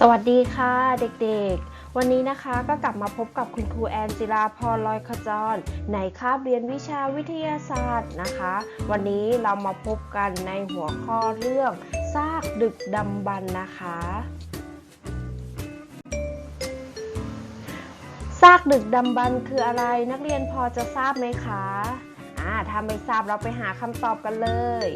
สวัสดีค่ะเด็กๆ วันนี้นะคะก็กลับมาพบกับคุณครูแอนจิลาพรลอยขจร ในคาบเรียนวิชาวิทยาศาสตร์นะคะ วันนี้เรามาพบกันในหัวข้อเรื่องซากดึกดำบรรพ์นะคะซากดึกดำบรรคืออะไรนักเรียนพอจะทราบไหมคะอ่าถ้าไม่ทราบเราไปหาคำตอบกันเลย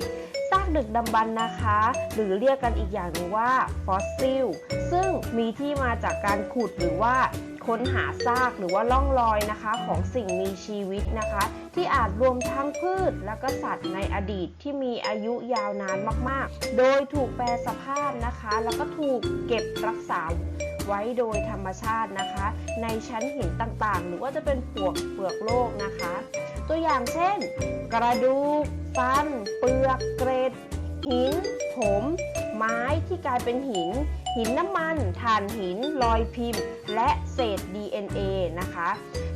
ซากดึกดำบรรพ์นะคะ หรือเรียกกันอีกอย่างหนึ่งว่าฟอสซิล ซึ่งมีที่มาจากการขุดหรือว่าค้นหาซากหรือว่าล่องรอยนะคะของสิ่งมีชีวิตนะคะ ที่อาจรวมทั้งพืชและก็สัตว์ในอดีตที่มีอายุยาวนานมาก ๆ โดยถูกแปรสภาพนะคะ แล้วก็ถูกเก็บรักษา ไว้โดยธรรมชาตินะคะ ในชั้นหินต่างๆ หรือว่าจะเป็นปวกเปลือกโลกนะคะ ตัวอย่างเช่น กระดูกฟัน เปลือกเกรด หิน ผม ไม้ที่กลายเป็นหิน หินน้ำมันถ่านหินรอยพิมพ์ และเศษ DNA นะคะ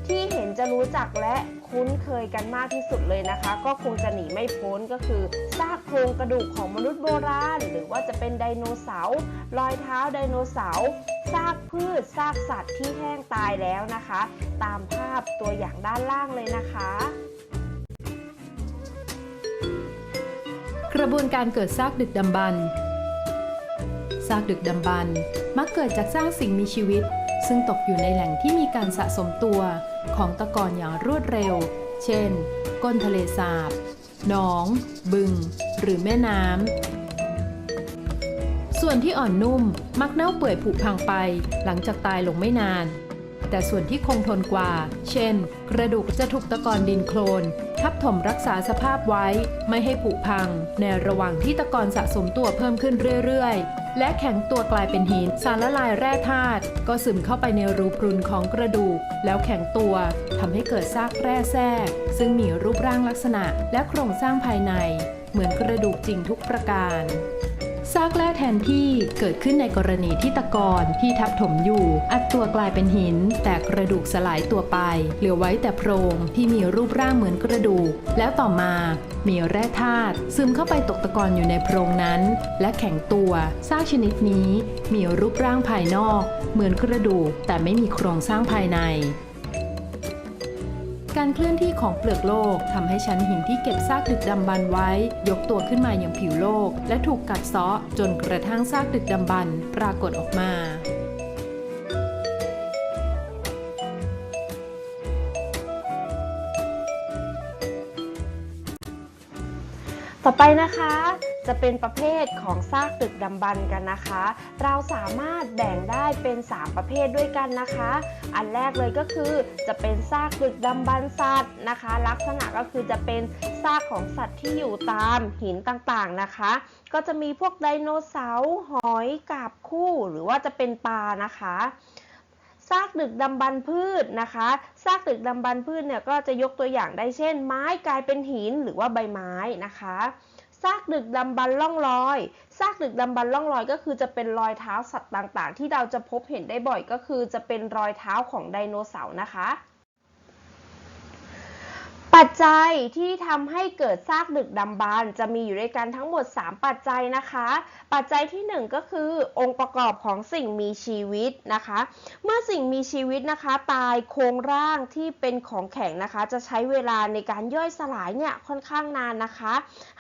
ที่เห็นจะรู้จักและคุ้นเคยกันมากที่สุดเลยนะคะ ก็คงจะหนีไม่พ้นก็คือซากโครงกระดูกของมนุษย์โบราณ หรือว่าจะเป็นไดโนเสาร์รอยเท้าไดโนเสาร์ซากพืชซากสัตว์ที่แห้งตายแล้วนะคะ ตามภาพตัวอย่างด้านล่างเลยนะคะกระบวนการเกิดซากดึกดำบรรซากดึกดำบรรมักเกิดจากซากสิ่งมีชีวิต ซึ่งตกอยู่ในแหล่งที่มีการสะสมตัวของตะกอนอย่างรวดเร็ว เช่น ก้นทะเลสาบ หนอง บึง หรือแม่น้ำ ส่วนที่อ่อนนุ่มมักเน่าเปื่อยผุพังไป หลังจากตายลงไม่นาน แต่ส่วนที่คงทนกว่า เช่น กระดูกจะถูกตะกอนดินโคลน ทับถมรักษาสภาพไว้ ไม่ให้ผุพัง ในระหว่างที่ตะกอนสะสมตัวเพิ่มขึ้นเรื่อยๆ และแข็งตัวกลายเป็นหิน สารละลายแร่ธาตุก็ซึมเข้าไปในรูพรุนของกระดูก แล้วแข็งตัวทำให้เกิดซากแร่แทรก ซึ่งมีรูปร่างลักษณะและโครงสร้างภายใน เหมือนกระดูกจริงทุกประการ ซากแร่แทนที่เกิดขึ้นในกรณีที่ตะกอนที่ทับถมอยู่ อัดตัวกลายเป็นหิน แต่กระดูกสลายตัวไป เหลือไว้แต่โพรงที่มีรูปร่างเหมือนกระดูก แล้วต่อมา มีแร่ธาตุซึมเข้าไปตกตะกอนอยู่ในโพรงนั้น และแข็งตัวซากชนิดนี้ มีรูปร่างภายนอก เหมือนกระดูกแต่ไม่มีโครงสร้างภายใน การเคลื่อนที่ของเปลือกโลกทำให้ชั้นหินที่เก็บซากดึกดำบรรพ์ไว้ ยกตัวขึ้นมาอย่างผิวโลก และถูกกัดเซาะจนกระทั่งซากดึกดำบรรพ์ปรากฏออกมาต่อไปนะคะ จะเป็นประเภทของซากดึกดำบรรกันนะคะ เราสามารถแบ่งได้เป็น 3 ประเภทด้วยกันนะคะ อันแรกเลยก็คือจะเป็นซากดึกดำบรรสัตว์นะคะ ลักษณะก็คือจะเป็นซากของสัตว์ที่อยู่ตามหินต่างๆนะคะ ก็จะมีพวกไดโนเสาร์หอยกาบคู่ หรือว่าจะเป็นปลานะคะซากดึกดำบรรพ์พืชนะคะซากดึกดำบรรพืชเนี่ยก็จะยกตัวอย่างได้เช่น ไม้กลายเป็นหินหรือว่าใบไม้นะคะ ซากดึกดำบรรพ์ล่องลอยซากดึกดำบรรพ์ล่องลอยก็คือจะเป็นรอยเท้าสัตว์ต่างๆ ที่เราจะพบเห็นได้บ่อยก็คือจะเป็นรอยเท้าของไดโนเสาร์นะคะ ปัจจัยที่ทำให้เกิดซากดึกดำบรรพ์จะมีอยู่ด้วยกันทั้งหมด 3 ปัจจัยนะคะ ปัจจัยที่ 1 ก็คือองค์ประกอบของสิ่งมีชีวิตนะคะ เมื่อสิ่งมีชีวิตนะคะ ตายโครงร่างที่เป็นของแข็งนะคะ จะใช้เวลาในการย่อยสลายเนี่ยค่อนข้างนานนะคะ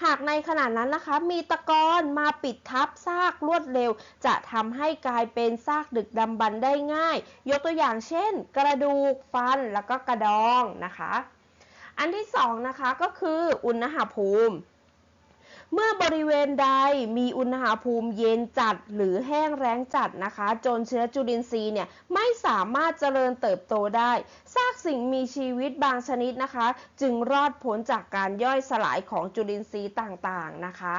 หากในขณะนั้นนะคะมีตะกอนมาปิดทับซากรวดเร็ว จะทำให้กลายเป็นซากดึกดำบรรพ์ได้ง่าย ยกตัวอย่างเช่น กระดูกฟันแล้วก็กระดองนะคะ อันที่สองนะคะก็คืออุณหภูมิ เมื่อบริเวณใดมีอุณหภูมิเย็นจัดหรือแห้งแล้งจัดนะคะ จนเชื้อจุลินทรีย์เนี่ยไม่สามารถเจริญเติบโตได้ซากสิ่งมีชีวิตบางชนิดนะคะ จึงรอดพ้นจากการย่อยสลายของจุลินทรีย์ต่างๆนะคะ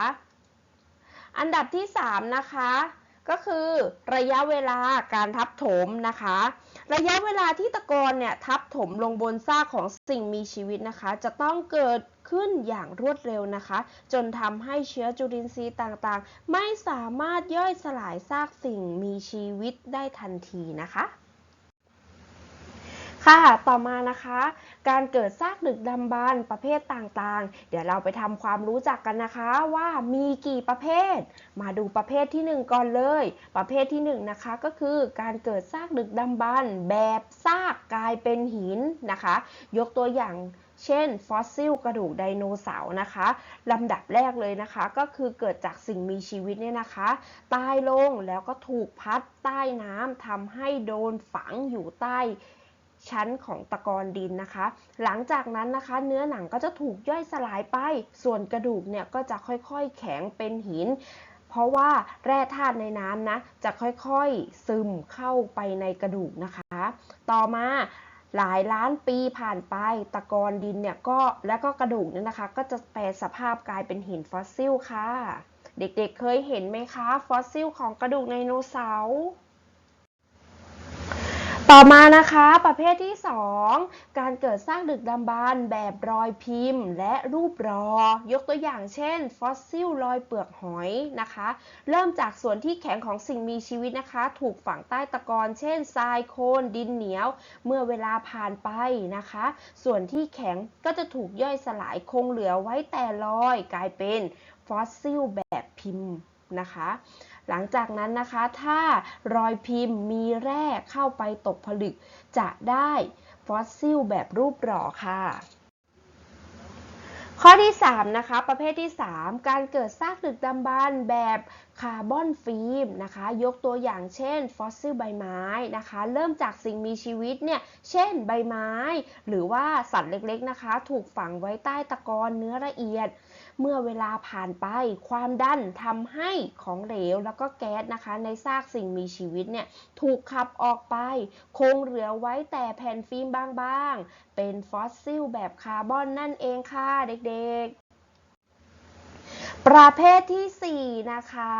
อันดับที่ 3 นะคะก็คือระยะเวลาการทับถมนะคะ ระยะเวลาที่ตะกอนเนี่ยทับถมลงบนซากของสิ่งมีชีวิตนะคะ จะต้องเกิดขึ้นอย่างรวดเร็วนะคะ จนทำให้เชื้อจุลินทรีย์ต่างๆ ไม่สามารถย่อยสลายซากสิ่งมีชีวิตได้ทันทีนะคะ ค่ะ ต่อมานะคะ การเกิดซากดึกดำบรรพ์ประเภทต่างๆ เดี๋ยวเราไปทำความรู้จักกันนะคะว่ามีกี่ประเภท มาดูประเภทที่ 1 ก่อนเลย ประเภทที่ 1 นะคะ ก็คือการเกิดซากดึกดำบรรพ์แบบซากกลายเป็นหินนะคะ ยกตัวอย่างเช่น ฟอสซิลกระดูกไดโนเสาร์นะคะลำดับแรกเลยนะคะ ก็คือเกิดจากสิ่งมีชีวิตเนี่ยนะคะ ตายลงแล้วก็ถูกพัดใต้น้ำทำให้โดนฝังอยู่ใต้ ชั้นของตะกอนดินนะคะ หลังจากนั้นนะคะ เนื้อหนังก็จะถูกย่อยสลายไป ส่วนกระดูกเนี่ยก็จะค่อยๆแข็งเป็นหิน เพราะว่าแร่ธาตุในน้ำนะจะค่อยๆซึมเข้าไปในกระดูกนะคะ ต่อมาหลายล้านปีผ่านไปตะกอนดินเนี่ยก็และก็กระดูกเนี่ยนะคะ ก็จะแปลสภาพกลายเป็นหินฟอสซิลค่ะ เด็กๆเเคยเห็นไหมคะ ฟอสซิลของกระดูกไดโนเสาร์ ต่อมานะคะประเภทที่ 2 การเกิดสร้างดึกดำบรรพ์แบบรอยพิมพ์ และรูปรอ ยกตัวอย่างเช่น ฟอสซิลรอยเปลือกหอยนะคะ เริ่มจากส่วนที่แข็งของสิ่งมีชีวิตนะคะ ถูกฝังใต้ตะกอนเช่นทรายโคลนดินเหนียว เมื่อเวลาผ่านไปนะคะ ส่วนที่แข็งก็จะถูกย่อยสลายคงเหลือไว้แต่รอยกลายเป็นฟอสซิลแบบพิมพ์นะคะ หลังจากนั้นนะคะถ้ารอยพิมพ์มีแร่เข้าไปตกผลึก จะได้ฟอสซิลแบบรูปหล่อค่ะข้อที่ 3 นะคะ ประเภทที่ 3 การเกิดซากดึกดำบรรพ์แบบคาร์บอนฟิล์มนะคะ ยกตัวอย่างเช่น ฟอสซิลใบไม้นะคะ เริ่มจากสิ่งมีชีวิตเนี่ย เช่นใบไม้ หรือว่าสัตว์เล็กๆนะคะ ถูกฝังไว้ใต้ตะกอนเนื้อละเอียด เมื่อเวลาผ่านไปความดันทำให้ของเหลวแล้วก็แก๊สนะคะ ในซากสิ่งมีชีวิตเนี่ยถูกขับออกไปคงเหลือไว้แต่แผ่นฟิล์มบางๆ เป็นฟอสซิลแบบคาร์บอนนั่นเองค่ะเด็กๆ ประเภทที่ 4 นะคะ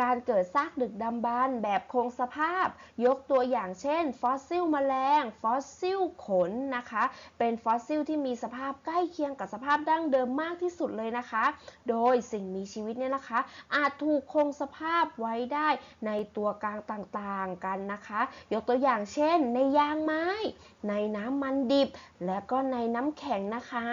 การเกิดซากดึกดำบรรพ์แบบคงสภาพ ยกตัวอย่างเช่น ฟอสซิลแมลง ฟอสซิลขนนะคะ เป็นฟอสซิลที่มีสภาพใกล้เคียงกับสภาพดั้งเดิมมากที่สุดเลยนะคะ โดยสิ่งมีชีวิตเนี่ยนะคะ อาจถูกคงสภาพไว้ได้ในตัวกลางต่างๆกันนะคะ ยกตัวอย่างเช่น ในยางไม้ ในน้ำมันดิบ และก็ในน้ำแข็งนะคะ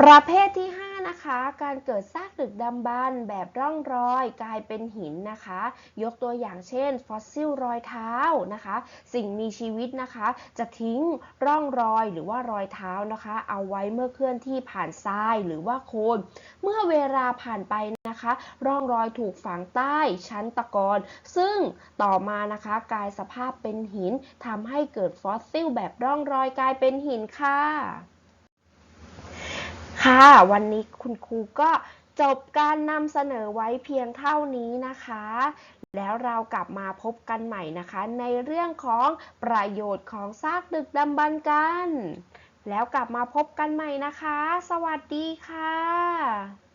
ประเภทที่ 5 นะคะ การเกิดซากดึกดำบรรพ์แบบร่องรอยกลายเป็นหินนะคะ ยกตัวอย่างเช่น ฟอสซิลรอยเท้านะคะ สิ่งมีชีวิตนะคะ จะทิ้งร่องรอยหรือว่ารอยเท้านะคะ เอาไว้เมื่อเคลื่อนที่ผ่านทรายหรือว่าโคลนเมื่อเวลาผ่านไปนะคะ ร่องรอยถูกฝังใต้ชั้นตะกอนซึ่งต่อมานะคะกลายสภาพเป็นหินทำให้เกิดฟอสซิลแบบร่องรอยกลายเป็นหินค่ะ ค่ะ วันนี้คุณครูก็จบการนำเสนอไว้เพียงเท่านี้นะคะ แล้วเรากลับมาพบกันใหม่นะคะ ในเรื่องของประโยชน์ของซากดึกดำบรรพ์กัน แล้วกลับมาพบกันใหม่นะคะ สวัสดีค่ะ